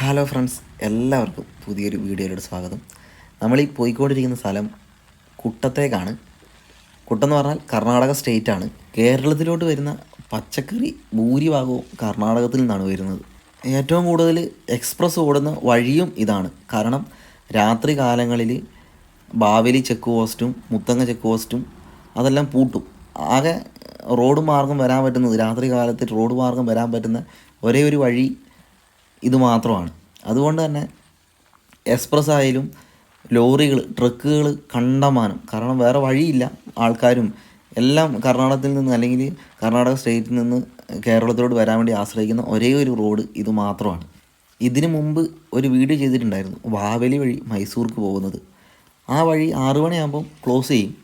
Hello friends എല്ലാവർക്കും പുതിയൊരു വീഡിയോയിലോട് സ്വാഗതം. നമ്മൾ ഈ പോയിക്കൊണ്ടിരിക്കുന്ന സ്ഥലം കുട്ടത്തേക്കാണ്. കുട്ടെന്ന് പറഞ്ഞാൽ കർണാടക സ്റ്റേറ്റ് ആണ്. കേരളത്തിലോട്ട് വരുന്ന പച്ചക്കറി ഭൂരിഭാഗവും കർണാടകത്തിൽ നിന്നാണ് വരുന്നത്. ഏറ്റവും കൂടുതൽ എക്സ്പ്രസ് ഓടുന്ന വഴിയും ഇതാണ്. കാരണം രാത്രി കാലങ്ങളിൽ ബാവലി ചെക്ക് പോസ്റ്റും മുത്തങ്ങ ചെക്ക് പോസ്റ്റും അതെല്ലാം പൂട്ടും. ആകെ റോഡ് മാർഗം വരാൻ പറ്റുന്നത് രാത്രി കാലത്ത് റോഡ് മാർഗം വരാൻ പറ്റുന്ന ഒരേ ഒരു വഴി ഇത് മാത്രമാണ്. അതുകൊണ്ട് തന്നെ എക്സ്പ്രസ് ആയാലും ലോറികൾ ട്രക്കുകൾ കണ്ടമാനം കാരണം വേറെ വഴിയില്ല ആൾക്കാരും. എല്ലാം കർണാടകത്തിൽ നിന്ന് അല്ലെങ്കിൽ കർണാടക സ്റ്റേറ്റിൽ നിന്ന് കേരളത്തിലോട്ട് വരാൻ വേണ്ടി ആശ്രയിക്കുന്ന ഒരേ ഒരു റോഡ് ഇത് മാത്രമാണ്. ഇതിനു മുമ്പ് ഒരു വീഡിയോ ചെയ്തിട്ടുണ്ടായിരുന്നു. വാവലി വഴി മൈസൂർക്ക് പോകുന്നത്. ആ വഴി ആറു മണിയാകുമ്പം ക്ലോസ് ചെയ്യും.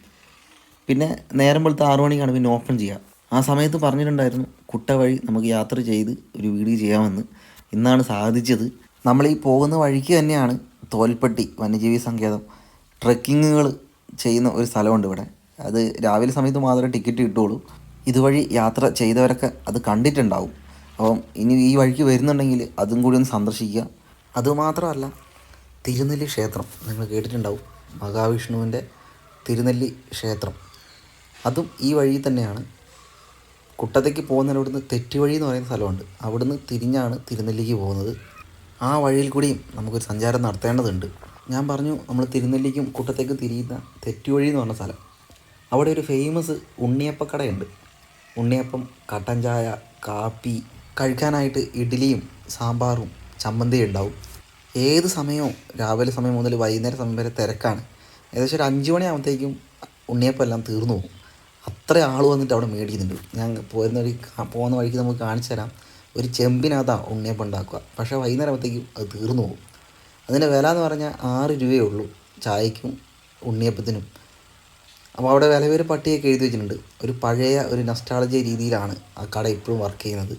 പിന്നെ നേരം വെളുത്ത ആറു മണിക്കാണ് പിന്നെ ഓപ്പൺ ചെയ്യുക. ആ സമയത്ത് പറഞ്ഞിട്ടുണ്ടായിരുന്നു കുട്ട വഴി നമുക്ക് യാത്ര ചെയ്ത് ഒരു വീഡിയോ ചെയ്യാമെന്ന്. ഇന്നാണ് സാധിച്ചത്. നമ്മൾ ഈ പോകുന്ന വഴിക്ക് തന്നെയാണ് തോൽപ്പെട്ടി വന്യജീവി സങ്കേതം ട്രക്കിങ്ങുകൾ ചെയ്യുന്ന ഒരു സ്ഥലമുണ്ട് ഇവിടെ. അത് രാവിലെ സമയത്ത് മാത്രമേ ടിക്കറ്റ് കിട്ടുള്ളൂ ഇതുവഴി യാത്ര ചെയ്തവരൊക്കെ അത് കണ്ടിട്ടുണ്ടാവും. അപ്പം ഇനി ഈ വഴിക്ക് വരുന്നുണ്ടെങ്കിൽ അതും കൂടി ഒന്ന് സന്ദർശിക്കുക. അതുമാത്രമല്ല തിരുനെല്ലി ക്ഷേത്രം നിങ്ങൾ കേട്ടിട്ടുണ്ടാവും. മഹാവിഷ്ണുവിന്റെ തിരുനെല്ലി ക്ഷേത്രം. അതും ഈ വഴി തന്നെയാണ്. കുട്ടത്തേക്ക് പോകുന്നതിന് അവിടുന്ന് തെറ്റുവഴി എന്ന് പറയുന്ന സ്ഥലമുണ്ട്. അവിടുന്ന് തിരിഞ്ഞാണ് തിരുനെല്ലിക്ക് പോകുന്നത്. ആ വഴിയിൽ കൂടിയും നമുക്കൊരു സഞ്ചാരം നടത്തേണ്ടതുണ്ട്. ഞാൻ പറഞ്ഞു നമ്മൾ തിരുനെല്ലിക്കും കുട്ടത്തേക്കും തിരിയുന്ന തെറ്റുവഴി എന്ന് പറഞ്ഞ സ്ഥലം. അവിടെ ഒരു ഫേമസ് ഉണ്ണിയപ്പക്കടയുണ്ട്. ഉണ്ണിയപ്പം കട്ടൻ ചായ കാപ്പി കഴിക്കാനായിട്ട് ഇഡ്ഡലിയും സാമ്പാറും ചമ്മന്തിയും ഉണ്ടാവും. ഏത് സമയവും രാവിലെ സമയം മുതൽ വൈകുന്നേരം സമയം വരെ തിരക്കാണ്. ഏകദേശം ഒരു അഞ്ച് മണിയാകുമ്പോഴത്തേക്കും ഉണ്ണിയപ്പം എല്ലാം തീർന്നു പോകും. അത്ര ആൾ വന്നിട്ട് അവിടെ മേടിക്കുന്നുണ്ട്. ഞാൻ പോരുന്ന വഴി പോകുന്ന വഴിക്ക് നമുക്ക് കാണിച്ചു തരാം. ഒരു ചെമ്പിനകത്താണ് ഉണ്ണിയപ്പം ഉണ്ടാക്കുക. പക്ഷേ വൈകുന്നേരം ആകുമ്പോഴത്തേക്കും അത് തീർന്നു പോകും. അതിന്റെ വില എന്ന് പറഞ്ഞാൽ ആറ് രൂപയേ ഉള്ളൂ ചായക്കും ഉണ്ണിയപ്പത്തിനും. അപ്പോൾ അവിടെ വില പേര് പട്ടിയൊക്കെ എഴുതി വെച്ചിട്ടുണ്ട്. ഒരു പഴയ ഒരു നസ്റ്റാളജി രീതിയിലാണ് ആ കട ഇപ്പോഴും വർക്ക് ചെയ്യുന്നത്.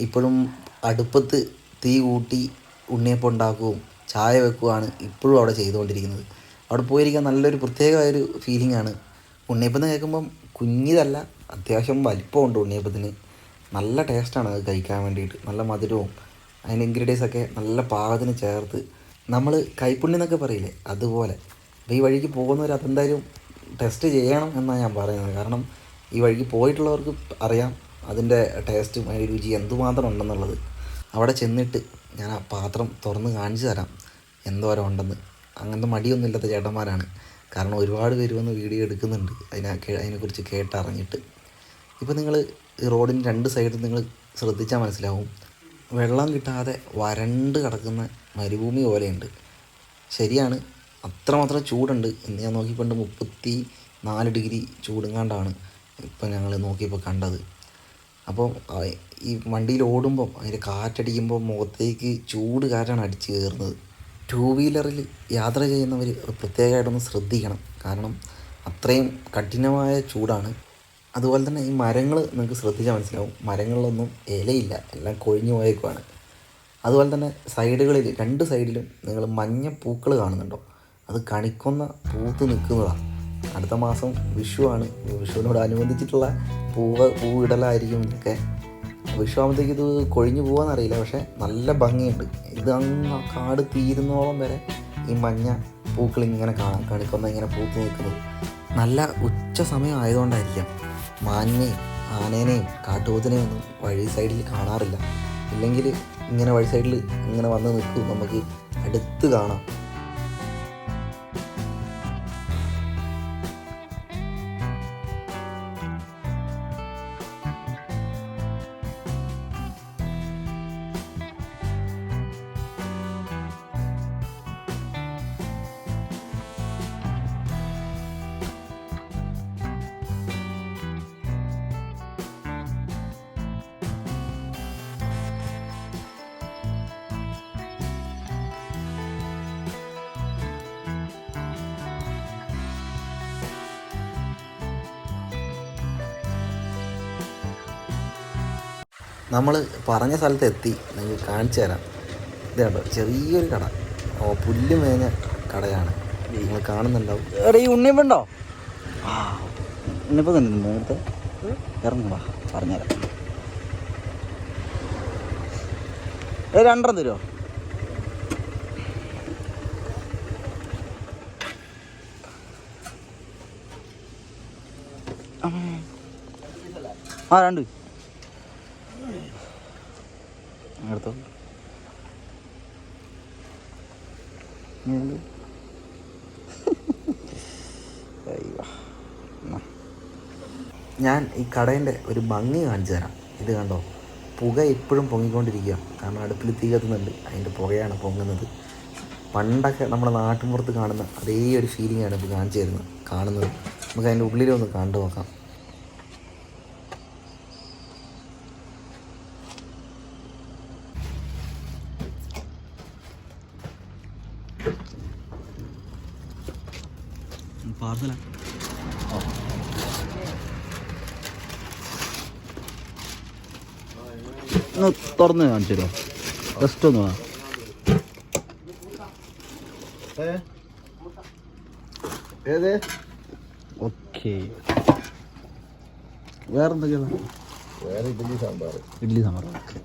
ഇപ്പോഴും അടുപ്പത്ത് തീ കൂട്ടി ഉണ്ണിയപ്പം ഉണ്ടാക്കുകയും ചായ വെക്കുകയാണ് ഇപ്പോഴും അവിടെ ചെയ്തുകൊണ്ടിരിക്കുന്നത്. അവിടെ പോയിരിക്കാൻ നല്ലൊരു പ്രത്യേകമായൊരു ആണ്. ഉണ്ണിയപ്പം എന്ന് കേൾക്കുമ്പം കുഞ്ഞിതല്ല അത്യാവശ്യം വലിപ്പമുണ്ട് ഉണ്ണിയപ്പത്തിന്. നല്ല ടേസ്റ്റാണ് അത് കഴിക്കാൻ വേണ്ടിയിട്ട്. നല്ല മധുരവും അതിന് ഇൻഗ്രീഡിയൻസ് ഒക്കെ നല്ല പാകത്തിന് ചേർത്ത് നമ്മൾ കൈപ്പുണ്ണി എന്നൊക്കെ പറയില്ലേ അതുപോലെ. അപ്പോൾ ഈ വഴിക്ക് പോകുന്നവർ അതെന്തായാലും ടെസ്റ്റ് ചെയ്യണം എന്നാണ് ഞാൻ പറയുന്നത്. കാരണം ഈ വഴിക്ക് പോയിട്ടുള്ളവർക്ക് അറിയാം അതിന്റെ ടേസ്റ്റും അതിന്റെ രുചി എന്തുമാത്രം ഉണ്ടെന്നുള്ളത്. അവിടെ ചെന്നിട്ട് ഞാൻ ആ പാത്രം തുറന്ന് കാണിച്ചു തരാം എന്തോരം ഉണ്ടെന്ന്. അങ്ങനത്തെ മടിയൊന്നുമില്ലാത്ത ചേട്ടന്മാരാണ്. കാരണം ഒരുപാട് പേര് വന്ന് വീഡിയോ എടുക്കുന്നുണ്ട്. അതിനെ അതിനെക്കുറിച്ച് കേട്ടറിഞ്ഞിട്ട്. ഇപ്പോൾ നിങ്ങൾ ഈ റോഡിന്റെ രണ്ട് സൈഡിൽ നിങ്ങൾ ശ്രദ്ധിച്ചാൽ മനസ്സിലാവും. വെള്ളം കിട്ടാതെ വരണ്ട് കിടക്കുന്ന മരുഭൂമി പോലെയുണ്ട്. ശരിയാണ് അത്രമാത്രം ചൂടുണ്ട്. ഇന്ന് ഞാൻ നോക്കിക്കൊണ്ട് മുപ്പത്തി നാല് ഡിഗ്രി ചൂടുങ്ങാണ്ടാണ് ഇപ്പം ഞങ്ങൾ നോക്കിയപ്പോൾ കണ്ടത്. അപ്പോൾ ഈ വണ്ടിയിൽ ഓടുമ്പം അതിന്റെ കാറ്റടിക്കുമ്പോൾ മുഖത്തേക്ക് ചൂട് കാറ്റാണ് അടിച്ച് കയറുന്നത്. ടൂ വീലറിൽ യാത്ര ചെയ്യുന്നവർ പ്രത്യേകമായിട്ടൊന്ന് ശ്രദ്ധിക്കണം. കാരണം അത്രയും കഠിനമായ ചൂടാണ്. അതുപോലെ തന്നെ ഈ മരങ്ങൾ നിങ്ങൾക്ക് ശ്രദ്ധിച്ചാൽ മനസ്സിലാവും. മരങ്ങളിലൊന്നും ഇലയില്ല. എല്ലാം കൊഴിഞ്ഞു പോയേക്കുവാണ്. അതുപോലെ തന്നെ സൈഡുകളിൽ രണ്ട് സൈഡിലും നിങ്ങൾ മഞ്ഞ പൂക്കൾ കാണുന്നുണ്ടോ? അത് കണിക്കൊന്ന പൂത്ത് നിൽക്കുന്നതാണ് അടുത്ത മാസം വിഷുവാണ്. വിഷുവിനോട് അനുബന്ധിച്ചിട്ടുള്ള പൂവ് പൂവിടലായിരിക്കും ഇതൊക്കെ. വിഷു ആകുമ്പോഴത്തേക്ക് ഇത് കൊഴിഞ്ഞു പോകാന്നറിയില്ല പക്ഷേ നല്ല ഭംഗിയുണ്ട്. ഇത് അങ്ങ് കാട് തീരുന്നോളം വരെ ഈ മഞ്ഞ പൂക്കൾ ഇങ്ങനെ കാണാം. കണിക്കൊന്ന ഇങ്ങനെ പൂത്ത് നിൽക്കുന്നത് നല്ല ഉച്ച സമയം ആയതുകൊണ്ടായിരിക്കാം മാനിനെയും ആനേനെയും കാട്ടുപോത്തിനെയും ഒന്നും വഴി സൈഡിൽ കാണാറില്ല. ഇല്ലെങ്കിൽ ഇങ്ങനെ വഴി സൈഡിൽ ഇങ്ങനെ വന്ന് നിൽക്കും. നമുക്ക് അടുത്ത് കാണാം. നമ്മൾ പറഞ്ഞ സ്ഥലത്ത് എത്തി നിങ്ങൾക്ക് കാണിച്ചു തരാം. ഇത് ചെറിയൊരു കട. ഓ പുല്ല് മേഞ്ഞ കടയാണ്. നിങ്ങൾ കാണുന്നുണ്ടാവും. എടാ ഈ ഉണ്ണിയപ്പുണ്ടോ ആ ഉണ്ണിയപ്പം കണ്ടിട്ടുണ്ട് നേരത്തെ. ഇറങ്ങുവാ പറഞ്ഞുതരാം. ഏ രണ്ടെണ്ണം തരുമോ ആ രണ്ട്. എടുത്തോ. ഞാൻ ഈ കടേന്റെ ഒരു ഭംഗി കാണിച്ചു തരാം. ഇത് കണ്ടോ? പുക എപ്പോഴും പൊങ്ങിക്കൊണ്ടിരിക്കുക കാരണം അടുപ്പിൽ തീ കത്തുന്നുണ്ട്. അതിന്റെ പുകയാണ് പൊങ്ങുന്നത്. പണ്ടൊക്കെ നമ്മുടെ നാട്ടിൻപുറത്ത് കാണുന്ന അതേ ഒരു ഫീലിംഗ് ആണ് ഇപ്പോൾ കാണിച്ചു തരുന്നത് കാണുന്നത്. നമുക്ക് അതിന്റെ ഉള്ളിലൊന്ന് കണ്ടു നോക്കാം. പാർസലാ. ഒന്ന് തുറന്ന് കാണിച്ചു തരുമോ? ജസ്റ്റ് ഒന്ന് ഏത്? ഓക്കെ വേറെന്തൊക്കെയാണ് വേറെ ഇഡ്ഡലി സാമ്പാർ. ഇഡ്ഡലി സാമ്പാർ. ഓക്കെ